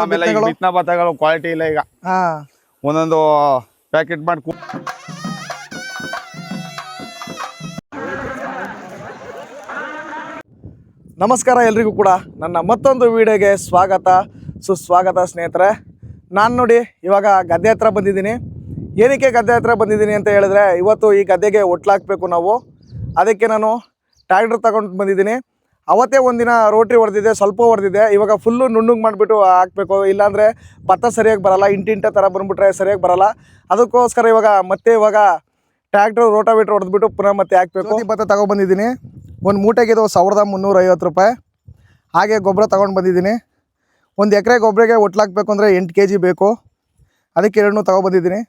ಆಮೇಲೆ ಈ ಬಿತ್ತನೆಗಳು? ಬಿತ್ತನೆ ಭತ್ತಗಳು ಕ್ವಾಲಿಟಿ ಇಲ್ಲ ಈಗ. ಹಾ. ಒಂದೊಂದು ಪ್ಯಾಕೆಟ್ ಮಾಡಿ ಕೂ- ನಮಸ್ಕಾರ ಎಲ್ರಿಗೂ ಕೂಡ. ನನ್ನ ಮತ್ತೊಂದು ವಿಡಿಯೋಗೆ ಸ್ವಾಗತ. ಸುಸ್ವಾಗತ ಸ್ನೇಹಿತರೆ ನಾನು ನೋಡಿ ಇವಾಗ ಗದ್ದೆ ಹತ್ರ ಬಂದಿದ್ದೀನಿ. ಏನಕ್ಕೆ ಗದ್ದೆ ಹತ್ರ ಬಂದಿದ್ದೀನಿ ಅಂತ ಹೇಳಿದ್ರೆ ಇವತ್ತು ಈ ಗದ್ದೆಗೆ ಒಟ್ಲಾಕ್ಬೇಕು ನಾವು. ಅದಕ್ಕೆ ನಾನು ಟ್ರ್ಯಾಕ್ಟರ್ ತಗೊಂಡು ಬಂದಿದ್ದೀನಿ. ಅವತ್ತೇ ಒಂದಿನ ರೋಟ್ರಿ ಹೊಡೆದಿದೆ, ಸ್ವಲ್ಪ ಹೊಡೆದಿದೆ. ಇವಾಗ ಫುಲ್ಲು ನುಣ್ಣಗೆ ಮಾಡಿಬಿಟ್ಟು ಹಾಕಬೇಕು. ಇಲ್ಲಾಂದರೆ ಭತ್ತ ಸರಿಯಾಗಿ ಬರಲ್ಲ ಇಂಟಿಂಟ ಥರ ಬಂದುಬಿಟ್ರೆ ಸರಿಯಾಗಿ ಬರಲ್ಲ. ಅದಕ್ಕೋಸ್ಕರ ಇವಾಗ ಮತ್ತೆ ಇವಾಗ ಟ್ರ್ಯಾಕ್ಟ್ರ್ ರೋಟಾವೇಟ್ರ್ ಹೊಡೆದ್ಬಿಟ್ಟು ಪುನಃ ಮತ್ತೆ ಹಾಕಬೇಕು. ಭತ್ತ ತಗೊಬಂದಿದ್ದೀನಿ ಒಂದು ಮೂಟೆಗೆ ಇದು ಸಾವಿರದ ಮುನ್ನೂರ ಐವತ್ತು ರೂಪಾಯಿ. ಹಾಗೆ ಗೊಬ್ಬರ ತೊಗೊಂಡು ಬಂದಿದ್ದೀನಿ ಒಂದು ಎಕರೆ ಗೊಬ್ಬರಕ್ಕೆ ಒಟ್ಲಾಕ್ಬೇಕು ಅಂದರೆ ಎಂಟು ಕೆ ಜಿ ಬೇಕು. ಅದಕ್ಕೆ ಎರಡನ್ನೂ ತಗೊಬಂದಿದ್ದೀನಿ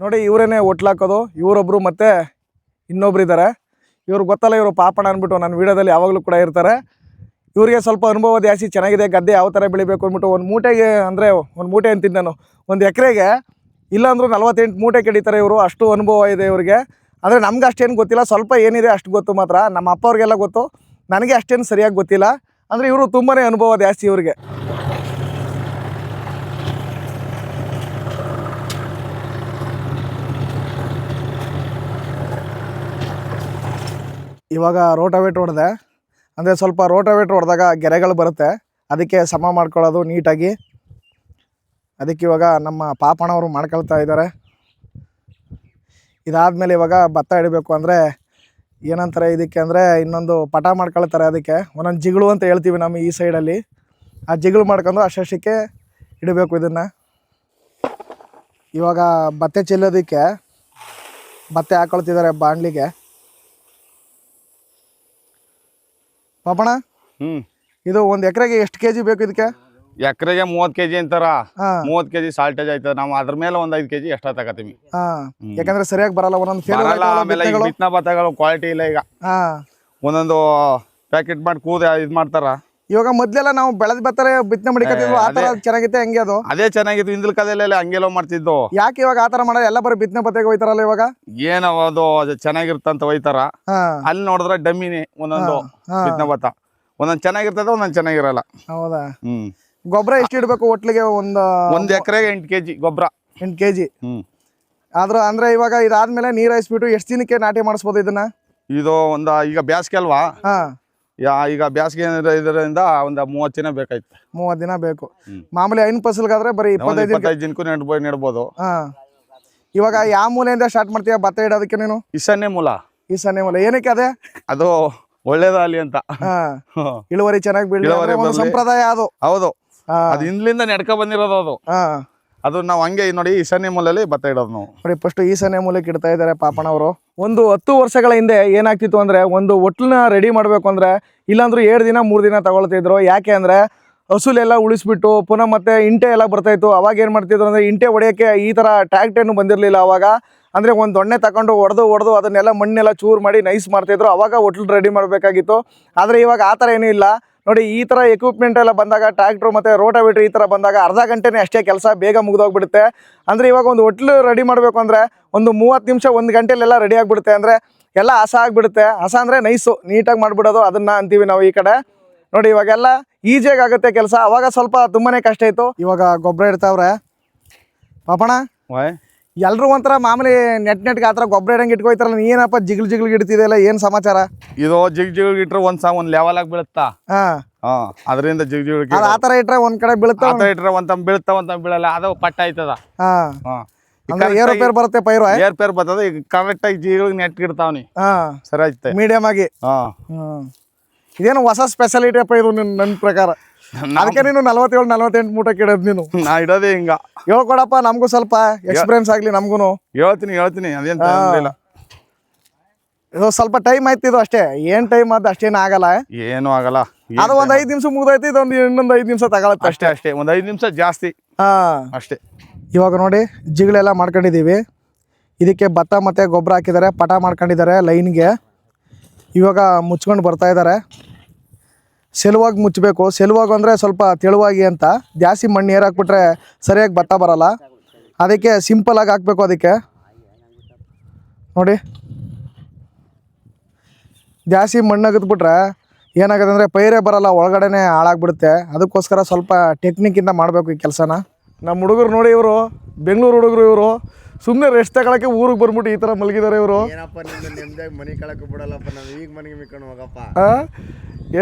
ನೋಡಿ ಇವರೇ ಒಟ್ಲಾಕೋದು. ಇವರೊಬ್ಬರು ಮತ್ತು ಇನ್ನೊಬ್ರು ಇದ್ದಾರೆ ಇವ್ರು ಗೊತ್ತಲ್ಲ, ಇವರು ಪಾಪಣ ಅಂದ್ಬಿಟ್ಟು ನನ್ನ ವೀಡಿಯೋದಲ್ಲಿ ಯಾವಾಗಲೂ ಕೂಡ ಇರ್ತಾರೆ. ಇವರಿಗೆ ಸ್ವಲ್ಪ ಅನುಭವ ಜಾಸ್ತಿ ಚೆನ್ನಾಗಿದೆ, ಗದ್ದೆ ಯಾವ ಥರ ಬೆಳಿಬೇಕು ಅಂದ್ಬಿಟ್ಟು ಒಂದು ಮೂಟೆಗೆ ಅಂದರೆ ಒಂದು ಮೂಟೆ ಅಂತಿದ್ದೆ ನಾನು. ಒಂದು ಎಕರೆಗೆ ಇಲ್ಲಾಂದ್ರೂ ನಲ್ವತ್ತೆಂಟು ಮೂಟೆ ಕೆಡಿತಾರೆ ಇವರು, ಅಷ್ಟು ಅನುಭವ ಇದೆ ಇವರಿಗೆ. ಅಂದರೆ ನಮ್ಗೆ ಅಷ್ಟೇನು ಗೊತ್ತಿಲ್ಲ, ಸ್ವಲ್ಪ ಏನಿದೆ ಅಷ್ಟು ಗೊತ್ತು ಮಾತ್ರ. ನಮ್ಮ ಅಪ್ಪ ಅವ್ರಿಗೆಲ್ಲ ಗೊತ್ತು, ನನಗೆ ಅಷ್ಟೇನು ಸರಿಯಾಗಿ ಗೊತ್ತಿಲ್ಲ. ಅಂದರೆ ಇವರು ತುಂಬಾ ಅನುಭವ ಜಾಸ್ತಿ ಇವರಿಗೆ. ಇವಾಗ ರೋಟೋವೇಟ್ ಹೊಡೆದೆ. ಅಂದರೆ ಸ್ವಲ್ಪ ರೋಟೋವೇಟ್ ಹೊಡೆದಾಗ ಗೆರೆಗಳು ಬರುತ್ತೆ. ಅದಕ್ಕೆ ಸಮ ಮಾಡ್ಕೊಳ್ಳೋದು ನೀಟಾಗಿ. ಅದಕ್ಕೆ ಇವಾಗ ನಮ್ಮ ಪಾಪಣ್ಣವರು ಮಾಡ್ಕೊಳ್ತಾ ಇದ್ದಾರೆ. ಇದಾದಮೇಲೆ ಇವಾಗ ಭತ್ತ ಇಡಬೇಕು ಅಂದರೆ ಏನಂತಾರೆ ಇದಕ್ಕೆ ಅಂದರೆ ಇನ್ನೊಂದು ಪಟ ಮಾಡ್ಕೊಳ್ತಾರೆ ಅದಕ್ಕೆ. ಒಂದೊಂದು ಜಿಗಳು ಅಂತ ಹೇಳ್ತೀವಿ ನಮ್ಮ ಈ ಸೈಡಲ್ಲಿ. ಆ ಜಿಗಳು ಮಾಡ್ಕೊಂಡು ಅಷ್ಟಕ್ಕೆ ಇಡಬೇಕು ಇದನ್ನು. ಇವಾಗ ಭತ್ತೆ ಚೆಲ್ಲೋದಕ್ಕೆ ಭತ್ತೆ ಹಾಕೊಳ್ತಿದ್ದಾರೆ ಬಾಣಲಿಗೆ. ಪಾಪಣ ಹ್ಮ್. ಇದು ಒಂದ್ ಎಕರೆಗೆ ಎಷ್ಟು ಕೆಜಿ ಬೇಕು ಇದಕ್ಕೆ? ಎಕರೆಗೆ ಮೂವತ್ ಕೆಜಿ ಅಂತಾರ. ಮೂವತ್ ಕೆಜಿ ಸಾಲ್ಟೇಜ್ ಆಯ್ತದ. ನಾವು ಅದ್ರ ಮೇಲೆ ಒಂದ್ ಐದು ಕೆಜಿ ಎಷ್ಟ ತಗತೀವಿ. ಹಾಂ. ಯಾಕಂದ್ರೆ ಸರಿಯಾಗಿ ಬರಲ್ಲ ಒಂದೊಂದು ಬರಲ್ಲ ಆಮೇಲೆ ಈಗ ಬಿತ್ತನೆ ಭತ್ತಗಳು ಕ್ವಾಲಿಟಿ ಇಲ್ಲ ಈಗ. ಹಾಂ. ಒಂದೊಂದು ಪ್ಯಾಕೆಟ್ ಮಾಡಿ ಕೂದ ಇದ್ ಮಾಡ್ತಾರ. ಇವಾಗ ಮೊದ್ಲೆಲ್ಲ ನಾವು ಬೆಳೆದ ಬತ್ತಾರೆ ಬಿತ್ತನೆ ಮಡಿಕತ್ತಿದ್ವು ಆ ತರ ಚೆನ್ನಾಗಿತ್ತು ಹೆಂಗೆ ಅದು? ಅದೇ ಚೆನ್ನಾಗಿತ್ತು ಹಿಂದಿನ ಕಾಲದಲ್ಲಿ ಹಂಗೆಲ್ಲ ಮಾಡ್ತಿದ್ದು. ಯಾಕೆ ಇವಾಗ ಆ ತರ ಮಾಡೋ ಎಲ್ಲ ಬರೀ ಬಿತ್ತನೆ ಬತ್ತೆಗೆ ಹೋಯ್ತಾರಲ್ಲ ಇವಾಗ? ಏನೋ ಅದು ಚೆನ್ನಾಗಿರ್ತಂತ ಹೋಯ್ತಾರ ಅಲ್ಲಿ ನೋಡಿದ್ರೆ ಡಮ್ಮಿನಿ ಒಂದೊಂದು ಬಿತ್ತನೆ ಭತ್ತ ಒಂದೊಂದು ಚೆನ್ನಾಗಿರ್ತದ ಒಂದೊಂದು ಚೆನ್ನಾಗಿರಲ್ಲ. ಹೌದಾ? ಹ್ಮ್. ಗೊಬ್ಬರ ಎಷ್ಟು ಇಡಬೇಕು ಒಟ್ಲಿಗೆ ಒಂದು ಒಂದ್ ಎಕರೆಗೆ ಎಂಟು ಕೆಜಿ ಗೊಬ್ಬರ. ಎಂಟು ಕೆಜಿ? ಹ್ಮ್. ಆದ್ರ ಅಂದ್ರೆ ಇವಾಗ ಇದಾದ್ಮೇಲೆ ನೀರ್ ಹಾಯಿಸ್ಬಿಟ್ಟು ಎಷ್ಟು ದಿನಕ್ಕೆ ನಾಟಿ ಮಾಡಿಸ್ಬೋದು ಇದನ್ನ? ಇದು ಒಂದ ಈಗ ಬ್ಯಾಸ್ಗೆ ಅಲ್ವಾ? ಹಾಂ. ಯಾ ಈಗ ಬ್ಯಾಸ್ಗೆ ಇದರಿಂದ ಒಂದ್ ಮೂವತ್ತು ದಿನ ಬೇಕಾಯ್ತು. ಮೂವತ್ತು ದಿನ ಬೇಕು. ಮಾಮೂಲಿ ಐನ್ ಫಸಲ್ಗಾದ್ರೆ ಬರೀ ಇಪ್ಪತ್ತೈದು ದಿನ ಇಪ್ಪತ್ತೈದು ದಿನಕ್ಕೂ ನೆಡ್ಬೋ ನೆಡ್ಬೋದು. ಹಾಂ. ಇವಾಗ ಯಾವ ಮೂಲೆಯಿಂದ ಸ್ಟಾರ್ಟ್ ಮಾಡ್ತೀಯ ಭತ್ತ ಇಡೋದಕ್ಕೆ ನೀನು? ಈಶಾನ್ಯ ಮೂಲ. ಈ ಮೂಲ. ಏನಕ್ಕೆ ಅದೇ? ಅದು ಒಳ್ಳೇದಾಗಲಿ ಅಂತ. ಹಾಂ. ಇಳುವರಿ ಚೆನ್ನಾಗಿ ಬೀಳುವರಿ ಸಂಪ್ರದಾಯ ಅದು. ಹೌದು. ಅದು ಹಿಂದ್ಲಿಂದ ನೆಡ್ಕೊ ಬಂದಿರೋದು ಅದು. ಹಾಂ. ಅದು ನಾವು ಹಂಗೆ ನೋಡಿ ಈಶಾನ್ಯ ಮೂಲಲ್ಲಿ ಭತ್ತ ಇಡೋದು ನಾವು. ನೋಡಿ ಫಸ್ಟ್ ಈಶಾನ್ಯ ಮೂಲಕ್ಕೆ ಇಡ್ತಾ ಇದ್ದಾರೆ ಪಾಪಣ್ಣವರು ಒಂದು ಹತ್ತು ವರ್ಷಗಳ ಹಿಂದೆ ಏನಾಗ್ತಿತ್ತು ಅಂದರೆ ಒಂದು ಹೊಟ್ಲನ್ನ ರೆಡಿ ಮಾಡಬೇಕು ಅಂದರೆ ಇಲ್ಲಾಂದ್ರೂ ಎರಡು ದಿನ, ಮೂರು ದಿನ ತಗೊಳ್ತಿದ್ರು ಯಾಕೆ ಅಂದರೆ ಹಸುಲೆಲ್ಲ ಉಳಿಸ್ಬಿಟ್ಟು ಪುನಃ ಮತ್ತೆ ಇಂಟೆ ಎಲ್ಲ ಬರ್ತಾಯಿತ್ತು ಅವಾಗ ಏನು ಮಾಡ್ತಿದ್ರು ಅಂದರೆ ಇಂಟೆ ಹೊಡೆಯೋಕ್ಕೆ ಈ ಥರ ಟ್ರ್ಯಾಕ್ಟರ್ನು ಬಂದಿರಲಿಲ್ಲ ಅವಾಗ. ಅಂದರೆ ಒಂದು ದೊಣ್ಣೆ ತಗೊಂಡು ಹೊಡೆದು ಹೊಡೆದು ಅದನ್ನೆಲ್ಲ ಮಣ್ಣೆಲ್ಲ ಚೂರು ಮಾಡಿ ನೈಸ್ ಮಾಡ್ತಿದ್ರು ಅವಾಗ ಒಟ್ಲು ರೆಡಿ ಮಾಡಬೇಕಾಗಿತ್ತು. ಆದರೆ ಇವಾಗ ಆ ಥರ ಏನೂ ಇಲ್ಲ. ನೋಡಿ, ಈ ಥರ ಎಕ್ವಿಪ್ಮೆಂಟ್ ಎಲ್ಲ ಬಂದಾಗ ಟ್ರ್ಯಾಕ್ಟ್ರು ಮತ್ತು ರೋಟಾವೇಟ್ರ್ ಈ ಥರ ಬಂದಾಗ ಅರ್ಧ ಗಂಟೆನೇ ಅಷ್ಟೇ ಕೆಲಸ ಬೇಗ ಮುಗಿದೋಗ್ಬಿಡುತ್ತೆ. ಅಂದರೆ ಇವಾಗ ಒಂದು ಹೋಟ್ಲು ರೆಡಿ ಮಾಡಬೇಕು ಅಂದರೆ ಒಂದು ಮೂವತ್ತು ನಿಮಿಷ ಒಂದು ಗಂಟೆಲೆಲ್ಲ ರೆಡಿ ಆಗಿಬಿಡುತ್ತೆ ಅಂದರೆ ಎಲ್ಲ ಹಸ ಆಗಿಬಿಡುತ್ತೆ. ಹಸ ಅಂದರೆ ನೈಸು ನೀಟಾಗಿ ಮಾಡಿಬಿಡೋದು. ಅದನ್ನು ಅಂತೀವಿ ನಾವು ಈ ಕಡೆ. ನೋಡಿ ಇವಾಗೆಲ್ಲ ಈಜಿಯಾಗಿ ಆಗುತ್ತೆ ಕೆಲಸ. ಅವಾಗ ಸ್ವಲ್ಪ ತುಂಬಾ ಕಷ್ಟ ಇತ್ತು. ಇವಾಗ ಗೊಬ್ಬರ ಇಡ್ತಾವ್ರೆ. ಪಾಪಣ ವಾಯ್ ಎಲ್ಲರೂ ಒಂಥರ ಮಾಮೂಲಿ ನೆಟ್ ನೆಟ್ಗೆ ಆ ಥರ ಗೊಬ್ಬರ ಇಡಂಗೆ ಇಟ್ಕೊಯ್ತಾರಲ್ಲ ನೀನಪ್ಪ ಜಿಗ್ಲು ಜಿಗ್ಲು ಇಡ್ತಿದೆಯಲ್ಲ ಏನು ಸಮಾಚಾರ? ಇದು ಜಿಗ್ ಜಿಗ್ ಇಟ್ರೆ ಒಂದು ಸಾ ಒಂದು ಲೆವೆಲ್ ಆಗಿ ಬೀಳುತ್ತಾ? ಹಾಂ. ಹಾಂ ಅದರಿಂದ ಜಿಗ್ ಜಿಗ್ ಅದು ಆ ಥರ ಇಟ್ಟರೆ ಒಂದು ಕಡೆ ಬೀಳುತ್ತೆ? ಇಟ್ಟರೆ ಇಟ್ರೆ ಒಂದ್ ತಮ್ ಬೀಳ್ತಾ ಒಂದ್ ಬೀಳಲ್ಲ. ಅದು ಪಟ್ಟ ಆಯ್ತದ. ಹಾಂ. ಹಾ. ಏರುಪೇರು ಬರುತ್ತೆ ಪೈರು ಏರ್ ಪೇರ್ ಬರ್ತದ ಈಗ ಕರೆಕ್ಟ್ ಆಗಿ ಜೀರಿಗೆ ನೆಟ್ ಇಡ್ತಾವ್ನಿ ಹಾಂ. ಸರಿ ಆಯ್ತು. ಮೀಡಿಯಂ ಆಗಿ. ಹಾ. ಇದೇನು ಹೊಸ ಸ್ಪೆಷಾಲಿಟಿ ಅಪ್ಪ ಇದು ನಿನ್ ನನ್ನ ಪ್ರಕಾರ? ಅದಕ್ಕೆ ನೀನು ನಲವತ್ತೇಳು ನಲವತ್ತೆಂಟು ಮೂಟಕ್ಕೆ ಇಡೋದು ನೀನು. ನಾ ಇಡೋದೇ ಹಿಂಗ. ಹೇಳ್ಕೊಡಪ್ಪ ನಮಗೂ ಸ್ವಲ್ಪ ಎಕ್ಸ್ಪೀರಿಯನ್ಸ್ ಆಗಲಿ ನಮಗೂ ಹೇಳ್ತೀನಿ ಹೇಳ್ತೀನಿ ಅದೇನ್ ಇಲ್ಲ. ಇದು ಸ್ವಲ್ಪ ಟೈಮ್ ಆಯ್ತು ಇದು ಅಷ್ಟೇ. ಏನು ಟೈಮ್ ಅದು ಅಷ್ಟೇನು ಆಗಲ್ಲ ಏನು ಆಗಲ್ಲ. ಅದು ಒಂದ್ ಐದು ನಿಮಿಷ ಮುಗ್ದೈತಿ ಇದೊಂದು ಇನ್ನೊಂದು ಐದು ನಿಮಿಷ ತಗೊಳತ್ತೆ ಅಷ್ಟೇ. ಅಷ್ಟೇ. ಒಂದ್ ಐದ್ ನಿಮಿಷ ಜಾಸ್ತಿ. ಹಾಂ. ಅಷ್ಟೇ. ಇವಾಗ ನೋಡಿ, ಜಿಗಳೆಲ್ಲ ಮಾಡ್ಕೊಂಡಿದ್ದೀವಿ. ಇದಕ್ಕೆ ಭತ್ತ ಮತ್ತು ಗೊಬ್ಬರ ಹಾಕಿದ್ದಾರೆ, ಪಟ ಮಾಡ್ಕೊಂಡಿದ್ದಾರೆ ಲೈನ್ಗೆ. ಇವಾಗ ಮುಚ್ಕೊಂಡು ಬರ್ತಾ ಇದ್ದಾರೆ. ಸೆಲುವಾಗಿ ಮುಚ್ಚಬೇಕು ಸೆಲುವಾಗಿ ಅಂದರೆ ಸ್ವಲ್ಪ ತೆಳುವಾಗಿ ಅಂತ. ಜಾಸ್ತಿ ಮಣ್ಣು ಏರ್ ಹಾಕ್ಬಿಟ್ರೆ ಸರಿಯಾಗಿ ಭತ್ತ ಬರಲ್ಲ. ಅದಕ್ಕೆ ಸಿಂಪಲಾಗಿ ಹಾಕಬೇಕು ಅದಕ್ಕೆ. ನೋಡಿ. ಜಾಸ್ತಿ ಮಣ್ಣು ಅಗದ್ಬಿಟ್ರೆ ಏನಾಗುತ್ತೆ ಅಂದರೆ ಪೈರೇ ಬರೋಲ್ಲ, ಒಳಗಡೆನೇ ಹಾಳಾಗ್ಬಿಡುತ್ತೆ. ಅದಕ್ಕೋಸ್ಕರ ಸ್ವಲ್ಪ ಟೆಕ್ನಿಕ್ಕಿಂದ ಮಾಡಬೇಕು ಈ ಕೆಲಸನ. ನಮ್ಮ ಹುಡುಗರು ನೋಡಿ ಇವರು ಬೆಂಗಳೂರು ಹುಡುಗರು ಇವರು. ಸುಮ್ಮನೆ ರೆಸ್ಟ್ ತಗೊಳಕ್ಕೆ ಊರಿಗೆ ಬಂದ್ಬಿಟ್ಟು ಈ ಥರ ಮಲಗಿದ್ದಾರೆ ಇವರು. ಏನಪ್ಪ ನಿಮ್ದು ನೆಮ್ಮದಿಯಾಗಿ ಮನೆ ಕಳಕ್ಕೆ ಬಿಡಲ್ಲಪ್ಪ ನಾವು ಈಗ ಮನೆಗೆ ಮಿಕ್ಕೊಂಡು ಹೋಗಪ್ಪ.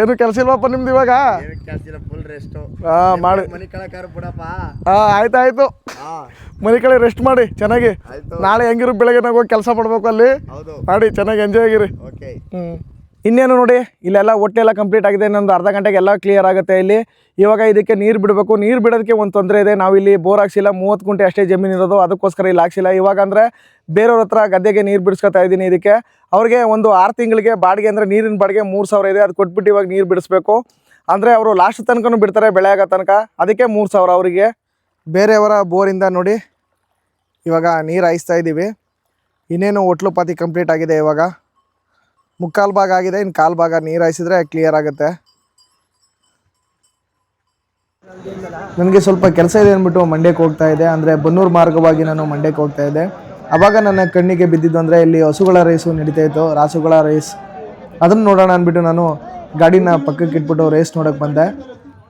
ಏನು ಕೆಲಸ ಇಲ್ವಪ್ಪ ನಿಮ್ದು ಇವಾಗ? ಏನಕ್ಕೆ ಕೆಲಸ ಇಲ್ಲ ಫುಲ್ ರೆಸ್ಟು ಹಾಂ ಮಾಡಿ. ಮನೆ ಕಳಕ್ಕಾರ ಬಿಡಪ್ಪ. ಹಾಂ ಆಯ್ತು ಆಯಿತು. ಹಾಂ ಮನೆ ಕಡೆ ರೆಸ್ಟ್ ಮಾಡಿ ಚೆನ್ನಾಗಿ. ಆಯ್ತು. ನಾಳೆ ಹೆಂಗಿರು ಬೆಳಗ್ಗೆ ನಾವು ಹೋಗಿ ಕೆಲಸ ಮಾಡಬೇಕು ಅಲ್ಲಿ. ಹೌದು. ಮಾಡಿ ಚೆನ್ನಾಗಿ ಎಂಜಾಯ್ ಆಗಿರಿ. ಓಕೆ ಹ್ಞೂ ಇನ್ನೇನು ನೋಡಿ, ಇಲ್ಲೆಲ್ಲ ಒಟ್ಟೆಲ್ಲ ಕಂಪ್ಲೀಟ್ ಆಗಿದೆ, ಇನ್ನೊಂದು ಅರ್ಧ ಗಂಟೆಗೆ ಎಲ್ಲ ಕ್ಲಿಯರ್ ಆಗುತ್ತೆ ಇಲ್ಲಿ. ಇವಾಗ ಇದಕ್ಕೆ ನೀರು ಬಿಡಬೇಕು. ನೀರು ಬಿಡೋದಕ್ಕೆ ಒಂದು ತೊಂದರೆ ಇದೆ. ನಾವು ಇಲ್ಲಿ ಬೋರ್ ಹಾಕ್ಸಿಲ್ಲ ಮೂವತ್ತು ಗುಂಟೆ ಅಷ್ಟೇ ಜಮೀನು ಇರೋದು. ಅದಕ್ಕೋಸ್ಕರ ಇಲ್ಲಿ ಹಾಕ್ಸಿಲ್ಲ ಇವಾಗ ಅಂದರೆ ಬೇರೆಯವ್ರ ಹತ್ರ ಗದ್ದೆಗೆ ನೀರು ಬಿಡಿಸ್ಕೊತಾ ಇದ್ದೀನಿ ಇದಕ್ಕೆ. ಅವ್ರಿಗೆ ಒಂದು ಆರು ತಿಂಗಳಿಗೆ ಬಾಡಿಗೆ ಅಂದರೆ ನೀರಿನ ಬಾಡಿಗೆ ಮೂರು ಸಾವಿರ ಇದೆ. ಅದು ಕೊಟ್ಬಿಟ್ಟು ಇವಾಗ ನೀರು ಬಿಡಿಸ್ಬೇಕು. ಅಂದರೆ ಅವರು ಲಾಸ್ಟ್ ತನಕನೂ ಬಿಡ್ತಾರೆ ಬೆಳೆ ಆಗೋ ತನಕ. ಅದಕ್ಕೆ ಮೂರು ಸಾವಿರ ಅವರಿಗೆ. ಬೇರೆಯವರ ಬೋರಿಂದ ನೋಡಿ, ಇವಾಗ ನೀರು ಹಾಯಿಸ್ತಾ ಇದ್ದೀವಿ ಇನ್ನೇನು ಒಟ್ಲು ಪಾತಿ ಕಂಪ್ಲೀಟ್ ಆಗಿದೆ ಇವಾಗ. ಮುಕ್ಕಾಲು ಭಾಗ ಆಗಿದೆ. ಇನ್ನು ಕಾಲು ಭಾಗ ನೀರು ಹಾಯಿಸಿದ್ರೆ ಕ್ಲಿಯರ್ ಆಗುತ್ತೆ. ನನಗೆ ಸ್ವಲ್ಪ ಕೆಲಸ ಇದೆ ಅಂದ್ಬಿಟ್ಟು ಮಂಡ್ಯಕ್ಕೆ ಹೋಗ್ತಾ ಇದೆ ಅಂದರೆ ಬನ್ನೂರು ಮಾರ್ಗವಾಗಿ ನಾನು ಮಂಡ್ಯಕ್ಕೆ ಹೋಗ್ತಾ ಇದ್ದೆ. ಆವಾಗ ನನ್ನ ಕಣ್ಣಿಗೆ ಬಿದ್ದಿದ್ದು ಅಂದರೆ ಇಲ್ಲಿ ಹಸುಗಳ ರೇಸು ನಡೀತಾ ಇತ್ತು. ರಾಸುಗಳ ರೇಸ್ ಅದನ್ನು ನೋಡೋಣ ಅಂದ್ಬಿಟ್ಟು ನಾನು ಗಾಡಿನ ಪಕ್ಕಕ್ಕೆ ಇಟ್ಬಿಟ್ಟು ರೇಸ್ ನೋಡೋಕ್ಕೆ ಬಂದೆ.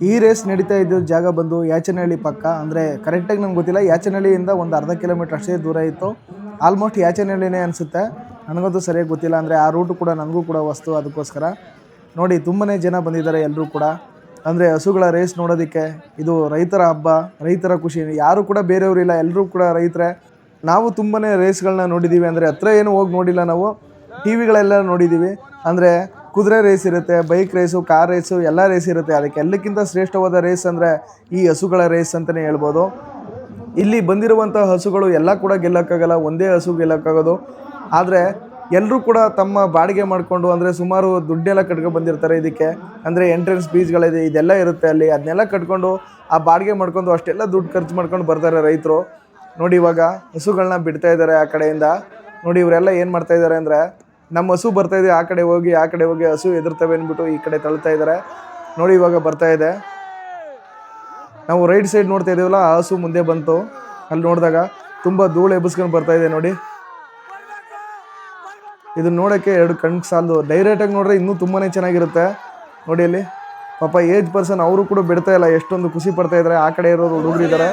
ಈ ರೇಸ್ ನಡೀತಾ ಇದ್ದ ಜಾಗ ಬಂದು ಯಾಚನಹಳ್ಳಿ ಪಕ್ಕ. ಅಂದರೆ ಕರೆಕ್ಟಾಗಿ ನಂಗೆ ಗೊತ್ತಿಲ್ಲ. ಯಾಚನಹಳ್ಳಿಯಿಂದ ಒಂದು ಅರ್ಧ ಕಿಲೋಮೀಟ್ರ್ ಅಷ್ಟೇ ದೂರ ಇತ್ತು. ಆಲ್ಮೋಸ್ಟ್ ಯಾಚನಹಳ್ಳಿನೇ ಅನಿಸುತ್ತೆ. ನನಗಂತೂ ಸರಿಯಾಗಿ ಗೊತ್ತಿಲ್ಲ ಅಂದರೆ ಆ ರೂಟು ಕೂಡ ನನಗೂ ಕೂಡ ವಸ್ತು ಅದಕ್ಕೋಸ್ಕರ. ನೋಡಿ, ತುಂಬನೇ ಜನ ಬಂದಿದ್ದಾರೆ ಎಲ್ಲರೂ ಕೂಡ. ಅಂದರೆ ಹಸುಗಳ ರೇಸ್ ನೋಡೋದಕ್ಕೆ ಇದು ರೈತರ ಹಬ್ಬ, ರೈತರ ಖುಷಿ. ಯಾರು ಕೂಡ ಬೇರೆಯವರಿಲ್ಲ ಎಲ್ಲರೂ ಕೂಡ ರೈತರೇ. ನಾವು ತುಂಬಾ ರೇಸ್ಗಳನ್ನ ನೋಡಿದ್ದೀವಿ ಅಂದರೆ ಹತ್ರ ಏನು ಹೋಗಿ ನೋಡಿಲ್ಲ ನಾವು. ಟಿ ವಿಗಳೆಲ್ಲ ನೋಡಿದ್ದೀವಿ ಅಂದರೆ ಕುದುರೆ ರೇಸ್ ಇರುತ್ತೆ ಬೈಕ್ ರೇಸು ಕಾರ್ ರೇಸು ಎಲ್ಲ ರೇಸ್ ಇರುತ್ತೆ. ಅದಕ್ಕೆ ಎಲ್ಲಕ್ಕಿಂತ ಶ್ರೇಷ್ಠವಾದ ರೇಸ್ ಅಂದರೆ ಈ ಹಸುಗಳ ರೇಸ್ ಅಂತಲೇ ಹೇಳ್ಬೋದು. ಇಲ್ಲಿ ಬಂದಿರುವಂಥ ಹಸುಗಳು ಎಲ್ಲ ಕೂಡ ಗೆಲ್ಲಕ್ಕಾಗಲ್ಲ, ಒಂದೇ ಹಸು ಗೆಲ್ಲಕ್ಕಾಗೋದು. ಆದರೆ ಎಲ್ಲರೂ ಕೂಡ ತಮ್ಮ ಬಾಡಿಗೆ ಮಾಡಿಕೊಂಡು, ಅಂದರೆ ಸುಮಾರು ದುಡ್ಡೆಲ್ಲ ಕಟ್ಕೊಂಡು ಬಂದಿರ್ತಾರೆ ಇದಕ್ಕೆ. ಅಂದರೆ ಎಂಟ್ರೆನ್ಸ್ ಫೀಸ್ಗಳಿದೆ ಇದೆಲ್ಲ ಇರುತ್ತೆ ಅಲ್ಲಿ. ಅದನ್ನೆಲ್ಲ ಕಟ್ಕೊಂಡು ಆ ಬಾಡಿಗೆ ಮಾಡ್ಕೊಂಡು ಅಷ್ಟೆಲ್ಲ ದುಡ್ಡು ಖರ್ಚು ಮಾಡ್ಕೊಂಡು ಬರ್ತಾರೆ ರೈತರು. ನೋಡಿ ಇವಾಗ ಹಸುಗಳನ್ನ ಬಿಡ್ತಾ ಇದ್ದಾರೆ ಆ ಕಡೆಯಿಂದ. ನೋಡಿ ಇವರೆಲ್ಲ ಏನು ಮಾಡ್ತಾ ಇದ್ದಾರೆ ಅಂದರೆ, ನಮ್ಮ ಹಸು ಬರ್ತಾ ಇದೆ, ಆ ಕಡೆ ಹೋಗಿ, ಆ ಕಡೆ ಹೋಗಿ ಹಸು ಎದುರ್ತವೆ ಅಂದ್ಬಿಟ್ಟು ಈ ಕಡೆ ತಳ್ತಾ ಇದ್ದಾರೆ. ನೋಡಿ ಇವಾಗ ಬರ್ತಾ ಇದೆ. ನಾವು ರೈಟ್ ಸೈಡ್ ನೋಡ್ತಾ ಇದ್ದೀವಲ್ಲ ಆ ಹಸು ಮುಂದೆ ಬಂತು. ಅಲ್ಲಿ ನೋಡಿದಾಗ ತುಂಬ ಧೂಳು ಎಬ್ಬಿಸ್ಕೊಂಡು ಬರ್ತಾ ಇದೆ ನೋಡಿ. ಇದನ್ನ ನೋಡೋಕ್ಕೆ ಎರಡು ಕಣ್ಣು ಸಾಲದು. ಡೈರೆಕ್ಟಾಗಿ ನೋಡ್ರೆ ಇನ್ನೂ ತುಂಬಾ ಚೆನ್ನಾಗಿರುತ್ತೆ. ನೋಡಿ ಅಲ್ಲಿ ಪಾಪ ಏಜ್ ಪರ್ಸನ್ ಅವರು ಕೂಡ ಬಿಡ್ತಾ ಇಲ್ಲ. ಎಷ್ಟೊಂದು ಖುಷಿ ಪಡ್ತಾ ಇದ್ದಾರೆ ಆ ಕಡೆ ಇರೋರು ಹುಡುಗರು ಇದ್ದಾರೆ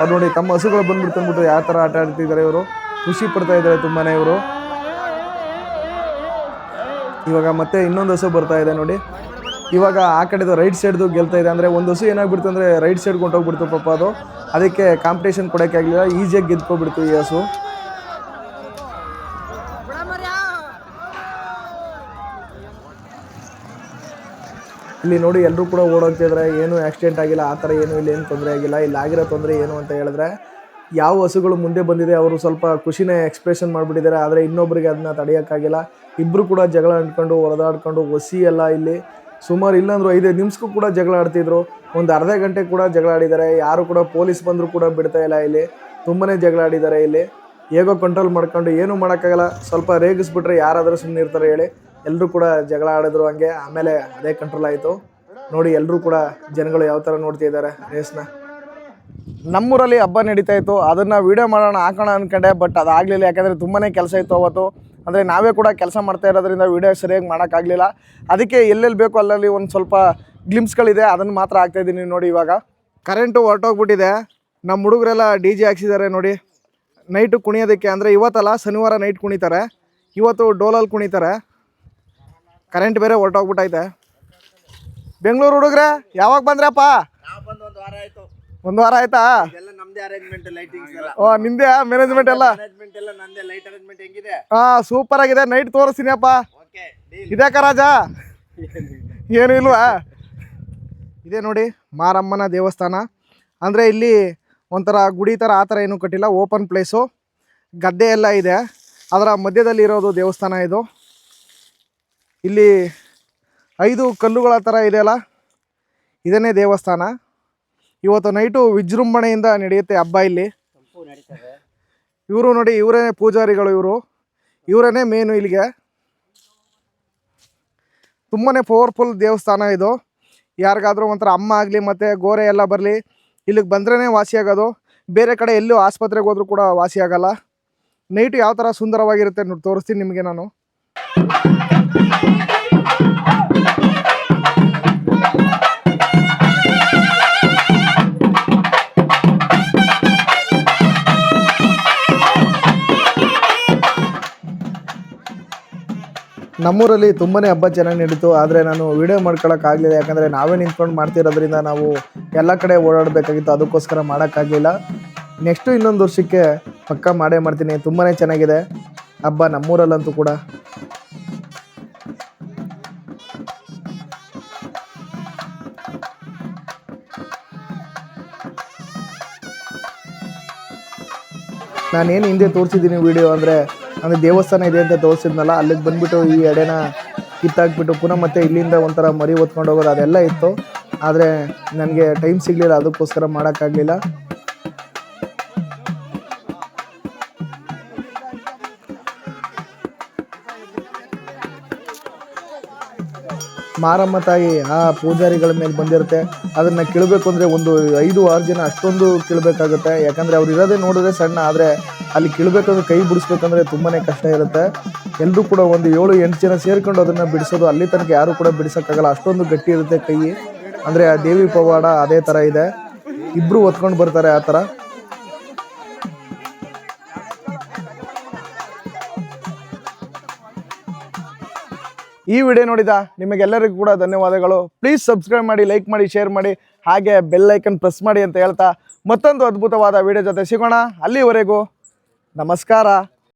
ಅದು ನೋಡಿ, ತಮ್ಮ ಹಸುಗಳು ಬಂದ್ಬಿಟ್ಟು ಅಂದ್ಬಿಟ್ಟು ಯಾವ ಥರ ಆಟ ಆಡ್ತಿದ್ದಾರೆ ಇವರು. ಖುಷಿ ಪಡ್ತಾ ಇದ್ದಾರೆ ತುಂಬಾ ಇವರು. ಇವಾಗ ಮತ್ತೆ ಇನ್ನೊಂದು ಹಸು ಬರ್ತಾ ಇದೆ ನೋಡಿ. ಇವಾಗ ಆ ಕಡೆದು ರೈಟ್ ಸೈಡ್ದು ಗೆಲ್ತಾ ಇದೆ. ಅಂದರೆ ಒಂದು ಹಸು ಏನಾಗ್ಬಿಡ್ತು ಅಂದರೆ ರೈಟ್ ಸೈಡ್ ಕೊಂಡೋಗ್ಬಿಡ್ತು ಪಾಪ ಅದು. ಅದಕ್ಕೆ ಕಾಂಪಿಟೇಷನ್ ಕೊಡೋಕ್ಕೆ ಆಗಲಿಲ್ಲ. ಈಸಿಯಾಗಿ ಗೆದ್ಕೊಬಿಡ್ತು ಈ ಹಸು. ಇಲ್ಲಿ ನೋಡಿ ಎಲ್ಲರೂ ಕೂಡ ಓಡೋಗ್ತಿದ್ರೆ ಏನು ಆಕ್ಸಿಡೆಂಟ್ ಆಗಿಲ್ಲ, ಆ ಥರ ಏನು ಇಲ್ಲಿ, ಏನು ತೊಂದರೆ ಆಗಿಲ್ಲ, ಇಲ್ಲಿ ಆಗಿರೋ ತೊಂದರೆ ಏನು ಅಂತ ಹೇಳಿದ್ರೆ ಯಾವ ಹಸುಗಳು ಮುಂದೆ ಬಂದಿದೆ, ಅವರು ಸ್ವಲ್ಪ ಖುಷಿನೇ ಎಕ್ಸ್ಪ್ರೆಷನ್ ಮಾಡಿಬಿಟ್ಟಿದ್ದಾರೆ. ಆದರೆ ಇನ್ನೊಬ್ಬರಿಗೆ ಅದನ್ನ ತಡೆಯೋಕ್ಕಾಗಿಲ್ಲ. ಇಬ್ಬರು ಕೂಡ ಜಗಳ ಅಂಟ್ಕೊಂಡು ಹೊರದಾಡ್ಕೊಂಡು ಒಸಿ ಎಲ್ಲ ಇಲ್ಲಿ. ಸುಮಾರು ಇಲ್ಲಾಂದ್ರೂ ಐದೈದು ನಿಮಿಷಕ್ಕೂ ಕೂಡ ಜಗಳ ಆಡ್ತಿದ್ರು. ಒಂದು ಅರ್ಧ ಗಂಟೆ ಕೂಡ ಜಗಳ ಆಡಿದ್ದಾರೆ. ಯಾರು ಕೂಡ ಪೊಲೀಸ್ ಬಂದರೂ ಕೂಡ ಬಿಡ್ತಾ ಇಲ್ಲ ಇಲ್ಲಿ. ತುಂಬಾ ಜಗಳ ಆಡಿದ್ದಾರೆ ಇಲ್ಲಿ. ಹೇಗೋ ಕಂಟ್ರೋಲ್ ಮಾಡ್ಕೊಂಡು, ಏನೂ ಮಾಡೋಕ್ಕಾಗಲ್ಲ. ಸ್ವಲ್ಪ ರೇಗಿಸ್ಬಿಟ್ರೆ ಯಾರಾದರೂ ಸುಮ್ಮನೆ ಇರ್ತಾರೆ ಹೇಳಿ. ಎಲ್ಲರೂ ಕೂಡ ಜಗಳ ಆಡಿದ್ರು ಹಂಗೆ, ಆಮೇಲೆ ಅದೇ ಕಂಟ್ರೋಲ್ ಆಯಿತು. ನೋಡಿ ಎಲ್ಲರೂ ಕೂಡ ಜನಗಳು ಯಾವ ಥರ ನೋಡ್ತಿದ್ದಾರೆ ರೇಸ್ನ ನಮ್ಮೂರಲ್ಲಿ ಹಬ್ಬ ನಡೀತಾ ಇತ್ತು. ಅದನ್ನು ವೀಡಿಯೋ ಮಾಡೋಣ, ಹಾಕೋಣ ಅಂದ್ಕೊಂಡೆ ಬಟ್ ಅದಾಗಲಿಲ್ಲ ಯಾಕಂದರೆ ತುಂಬಾ ಕೆಲಸ ಇತ್ತು ಅವತ್ತು. ಅಂದರೆ ನಾವೇ ಕೂಡ ಕೆಲಸ ಮಾಡ್ತಾ ಇರೋದ್ರಿಂದ ವೀಡಿಯೋ ಸರಿಯಾಗಿ ಮಾಡೋಕ್ಕಾಗಲಿಲ್ಲ ಅದಕ್ಕೆ ಎಲ್ಲೆಲ್ಲಿ ಬೇಕು ಅಲ್ಲಲ್ಲಿ ಒಂದು ಸ್ವಲ್ಪ ಗ್ಲಿಮ್ಸ್ಗಳಿದೆ ಅದನ್ನು ಮಾತ್ರ ಹಾಕ್ತಾಯಿದ್ದೀನಿ ನೋಡಿ ಇವಾಗ. ಕರೆಂಟು ಹೊರಟೋಗ್ಬಿಟ್ಟಿದೆ. ನಮ್ಮ ಹುಡುಗರೆಲ್ಲ ಡಿ ಜೆ ಹಾಕ್ಸಿದ್ದಾರೆ ನೋಡಿ. ನೈಟು ಕುಣಿಯೋದಕ್ಕೆ, ಅಂದರೆ ಇವತ್ತಲ್ಲ ಶನಿವಾರ ನೈಟ್ ಕುಣಿತಾರೆ. ಇವತ್ತು ಡೋಲಲ್ಲಿ ಕುಣಿತಾರೆ. ಕರೆಂಟ್ ಬೇರೆ ಹೊರಟೋಗ್ಬಿಟ್ಟೈತೆ. ಬೆಂಗಳೂರು ಹುಡುಗ್ರೆ ಯಾವಾಗ ಬಂದ್ರಪ್ಪ? ಒಂದು ವಾರ ಆಯ್ತು. ಓ ನಿಂದೆ ಮ್ಯಾನೇಜ್ಮೆಂಟ್ ಎಲ್ಲ? ಹಾ ಸೂಪರ್ ಆಗಿದೆ. ನೈಟ್ ತೋರಿಸ್ತೀನಿ ಅಪ್ಪ ಇದ್ಯಾಕ ರಾಜ? ಏನು ಇಲ್ವಾ? ಇದೆ ನೋಡಿ ಮಾರಮ್ಮನ ದೇವಸ್ಥಾನ. ಅಂದರೆ ಇಲ್ಲಿ ಒಂಥರ ಗುಡಿ ಥರ ಆ ಥರ ಏನೂ ಕಟ್ಟಿಲ್ಲ. ಓಪನ್ ಪ್ಲೇಸು ಗದ್ದೆ ಎಲ್ಲ ಇದೆ. ಅದರ ಮಧ್ಯದಲ್ಲಿ ಇರೋದು ದೇವಸ್ಥಾನ ಇದು. ಇಲ್ಲಿ ಐದು ಕಲ್ಲುಗಳ ಥರ ಇದೆಯಲ್ಲ ಇದನ್ನೇ ದೇವಸ್ಥಾನ. ಇವತ್ತು ನೈಟು ವಿಜೃಂಭಣೆಯಿಂದ ನಡೆಯುತ್ತೆ ಹಬ್ಬ ಇಲ್ಲಿ. ಇವರು ನೋಡಿ, ಇವರೇ ಪೂಜಾರಿಗಳು ಇವರು. ಇವರೇ ಮೇನು ಇಲ್ಲಿಗೆ. ತುಂಬಾ ಪವರ್ಫುಲ್ ದೇವಸ್ಥಾನ ಇದು. ಯಾರಿಗಾದರೂ ಒಂಥರ ಅಮ್ಮ ಆಗಲಿ ಮತ್ತು ಗೋರೆ ಎಲ್ಲ ಬರಲಿ, ಇಲ್ಲಿಗೆ ಬಂದ್ರೇ ವಾಸಿಯಾಗೋದು ಬೇರೆ ಕಡೆ ಎಲ್ಲೂ ಆಸ್ಪತ್ರೆಗೆ ಹೋದರೂ ಕೂಡ ವಾಸಿ ಆಗೋಲ್ಲ. ನೈಟು ಯಾವ ಥರ ಸುಂದರವಾಗಿರುತ್ತೆ ನೋಡಿ, ತೋರಿಸ್ತೀನಿ ನಿಮಗೆ ನಾನು. ನಮ್ಮೂರಲ್ಲಿ ತುಂಬನೇ ಹಬ್ಬ ಚೆನ್ನಾಗಿ ನಡೀತು, ಆದರೆ ನಾನು ವೀಡಿಯೋ ಮಾಡ್ಕೊಳಕ್ಕಾಗಲಿಲ್ಲ ಯಾಕಂದರೆ ನಾವೇ ನಿಂತ್ಕೊಂಡು ಮಾಡ್ತಿರೋದ್ರಿಂದ ನಾವು ಎಲ್ಲ ಕಡೆ ಓಡಾಡಬೇಕಾಗಿತ್ತು, ಅದಕ್ಕೋಸ್ಕರ ಮಾಡೋಕ್ಕಾಗಲಿಲ್ಲ ನೆಕ್ಸ್ಟು ಇನ್ನೊಂದು ವರ್ಷಕ್ಕೆ ಪಕ್ಕ ಮಾಡೇ ಮಾಡ್ತೀನಿ. ತುಂಬಾ ಚೆನ್ನಾಗಿದೆ. ಹಬ್ಬ ನಮ್ಮೂರಲ್ಲಂತೂ ಕೂಡ. ನಾನೇನು ಹಿಂದೆ ತೋರಿಸಿದ್ದೀನಿ ವಿಡಿಯೋ ಅಂದರೆ ಅಂದರೆ ದೇವಸ್ಥಾನ ಇದೆ ಅಂತ ತೋರಿಸಿದ್ನಲ್ಲ, ಅಲ್ಲಿಗೆ ಬಂದುಬಿಟ್ಟು ಈ ಎಡೆನ ಕಿತ್ತಾಕ್ಬಿಟ್ಟು ಪುನಃ ಮತ್ತೆ ಇಲ್ಲಿಂದ ಒಂಥರ ಮರಿ ಹೊತ್ಕೊಂಡು ಹೋಗೋದು ಅದೆಲ್ಲ ಇತ್ತು. ಆದರೆ, ನನಗೆ ಟೈಮ್ ಸಿಗಲಿಲ್ಲ, ಅದಕ್ಕೋಸ್ಕರ ಮಾಡೋಕ್ಕಾಗಲಿಲ್ಲ. ಮಾರಮ್ಮ ತಾಯಿ ಆ ಪೂಜಾರಿಗಳ ಮೇಲೆ ಬಂದಿರುತ್ತೆ. ಅದನ್ನು ಕೀಳಬೇಕು ಅಂದರೆ ಒಂದು ಐದು ಆರು ಜನ ಅಷ್ಟೊಂದು ಕೀಳಬೇಕಾಗುತ್ತೆ. ಯಾಕಂದರೆ ಅವ್ರು ಇರೋದೇ ನೋಡಿದ್ರೆ ಸಣ್ಣ, ಆದರೆ ಅಲ್ಲಿ ಕೀಳಬೇಕಂದ್ರೆ ಕೈ ಬಿಡಿಸ್ಬೇಕಂದ್ರೆ ತುಂಬಾ ಕಷ್ಟ ಇರುತ್ತೆ. ಎಲ್ಲರೂ ಕೂಡ ಒಂದು ಏಳು, ಎಂಟು ಜನ ಸೇರ್ಕೊಂಡು ಅದನ್ನು ಬಿಡಿಸೋದು, ಅಲ್ಲಿ ತನಕ ಯಾರೂ ಕೂಡ ಬಿಡಿಸೋಕ್ಕಾಗಲ್ಲ. ಅಷ್ಟೊಂದು ಗಟ್ಟಿ ಇರುತ್ತೆ ಕೈ. ಅಂದರೆ ಆ ದೇವಿ ಪವಾಡ ಅದೇ ಥರ ಇದೆ. ಇಬ್ಬರು ಹೊತ್ಕೊಂಡು ಬರ್ತಾರೆ ಆ ಥರ ಈ ವಿಡಿಯೋ ನೋಡಿದ ನಿಮಗೆಲ್ಲರಿಗೂ ಕೂಡ ಧನ್ಯವಾದಗಳು. ಪ್ಲೀಸ್ ಸಬ್ಸ್ಕ್ರೈಬ್ ಮಾಡಿ ಲೈಕ್ ಮಾಡಿ ಶೇರ್ ಮಾಡಿ, ಹಾಗೆ ಬೆಲ್ ಐಕನ್ ಪ್ರೆಸ್ ಮಾಡಿ ಅಂತ ಹೇಳ್ತಾ ಮತ್ತೊಂದು ಅದ್ಭುತವಾದ ವಿಡಿಯೋ ಜೊತೆ ಸಿಗೋಣ. ಅಲ್ಲಿವರೆಗೂ ನಮಸ್ಕಾರ.